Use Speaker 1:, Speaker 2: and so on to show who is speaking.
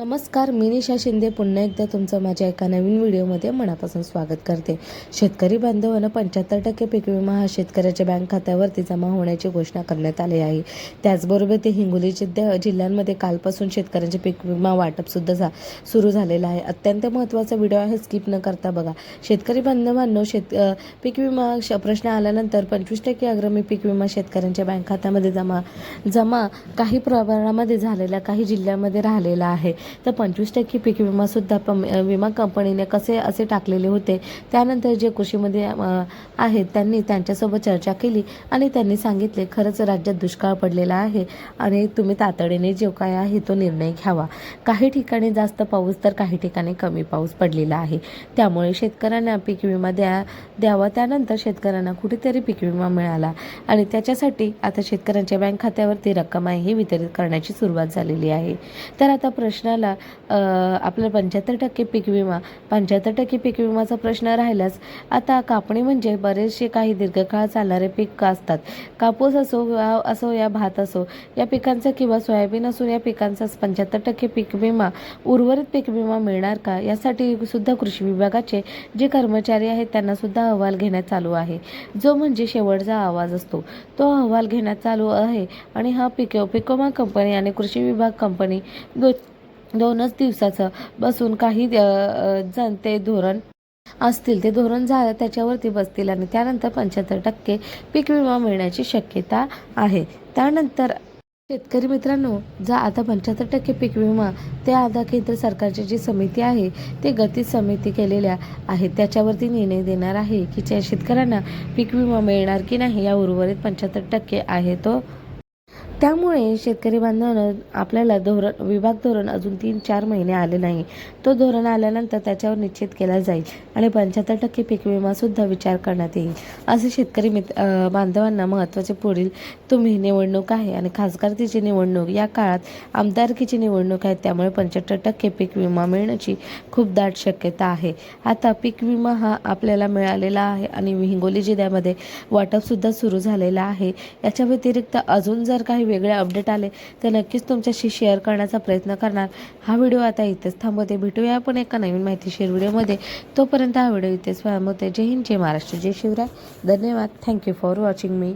Speaker 1: नमस्कार मी निशा शिंदे. पुन्हा एकदा तुमचं माझ्या एका नवीन व्हिडिओमध्ये मनापासून स्वागत करते. शेतकरी बांधवांना पंच्याहत्तर टक्के पीक विमा हा शेतकऱ्याच्या बँक खात्यावरती जमा होण्याची घोषणा करण्यात आली आहे. त्याचबरोबर ते हिंगोली जिल्ह्या जिल्ह्यांमध्ये कालपासून शेतकऱ्यांचे पीक विमा वाटपसुद्धा झा सुरू झालेलं आहे. अत्यंत महत्त्वाचा व्हिडिओ आहे स्किप न करता बघा. शेतकरी बांधवांनो शेत पीक विमा श- प्रश्न आल्यानंतर पंचवीस टक्के अग्रमी पीक विमा शेतकऱ्यांच्या बँक खात्यामध्ये जमा जमा काही प्रमाणामध्ये झालेला काही जिल्ह्यामध्ये राहिलेला आहे. तर पंचवीस टक्के पीक विमासुद्धा पम विमा कंपनीने कसे असे टाकलेले होते त्यानंतर जे कृषीमध्ये आहेत त्यांनी त्यांच्यासोबत चर्चा केली आणि त्यांनी सांगितले खरंच राज्यात दुष्काळ पडलेला आहे आणि तुम्ही तातडीने जो काय आहे तो निर्णय घ्यावा. काही ठिकाणी जास्त पाऊस तर काही ठिकाणी कमी पाऊस पडलेला आहे. त्यामुळे शेतकऱ्यांना पीक विमा द्या द्यावा. त्यानंतर शेतकऱ्यांना कुठेतरी पीक विमा मिळाला आणि त्याच्यासाठी आता शेतकऱ्यांच्या बँक खात्यावरती रक्कम आहे ही वितरित करण्याची सुरुवात झालेली आहे. तर आता प्रश्न अ, आपलं पंच्याहत्तर टक्के पीक विमा पंच्याहत्तर टक्के पीक विमाचा प्रश्न राहिलाच. आता कापणी म्हणजे बरेचसे काही दीर्घकाळ चालणारे पीक असतात. कापूस असो असो या भात असो या पिकांचा किंवा सोयाबीन असो या पिकांचा पंच्याहत्तर टक्के पीक विमा उर्वरित पीक विमा मिळणार का? यासाठी सुद्धा कृषी विभागाचे जे कर्मचारी आहेत त्यांना सुद्धा अहवाल घेण्यात चालू आहे. जो म्हणजे शेवटचा आवाज असतो. तो अहवाल घेण्यात चालू आहे आणि हा पिक पिकोमा कंपनी आणि कृषी विभाग कंपनी दो दोनच दिवसाचं बसून काही जण ते धोरण असतील ते धोरण झालं त्याच्यावरती बसतील आणि त्यानंतर पंच्याहत्तर टक्के पीक विमा मिळण्याची शक्यता आहे. त्यानंतर शेतकरी मित्रांनो जा आता पंच्याहत्तर टक्के पीक विमा ते आता केंद्र सरकारची जी समिती आहे ते गती समिती केलेल्या आहेत. त्याच्यावरती निर्णय देणार आहे की ज्या शेतकऱ्यांना पीक विमा मिळणार की नाही या उर्वरित पंच्याहत्तर टक्के आहे तो त्यामुळे शेतकरी बांधवांना आपल्याला धोरण विभाग धोरण अजून तीन चार महिने आले नाही. तो धोरण आल्यानंतर त्याच्यावर निश्चित केला जाईल आणि पंच्याहत्तर टक्के पीक विमासुद्धा विचार करण्यात येईल. असे शेतकरी मित बांधवांना महत्त्वाचे पुढील तुम्ही निवडणूक आहे आणि खासदारकीची निवडणूक या काळात आमदारकीची निवडणूक आहे त्यामुळे पंच्याहत्तर टक्के पीक विमा मिळण्याची खूप दाट शक्यता आहे. आता पीक विमा हा आपल्याला मिळालेला आहे आणि हिंगोली जिल्ह्यामध्ये वाटपसुद्धा सुरू झालेला आहे. याच्या व्यतिरिक्त अजून जर काही वेगळे अपडेट आले तर नक्कीच तुमच्याशी शेअर करण्याचा प्रयत्न करणार. हा व्हिडिओ आता इथेच थांबवते. भेटूया आपण एका नवीन माहितीशीर व्हिडिओमध्ये तोपर्यंत हा व्हिडिओ इथेच थांबवते जय हिंद जय महाराष्ट्र जय शिवराय. धन्यवाद. Thank you for watching me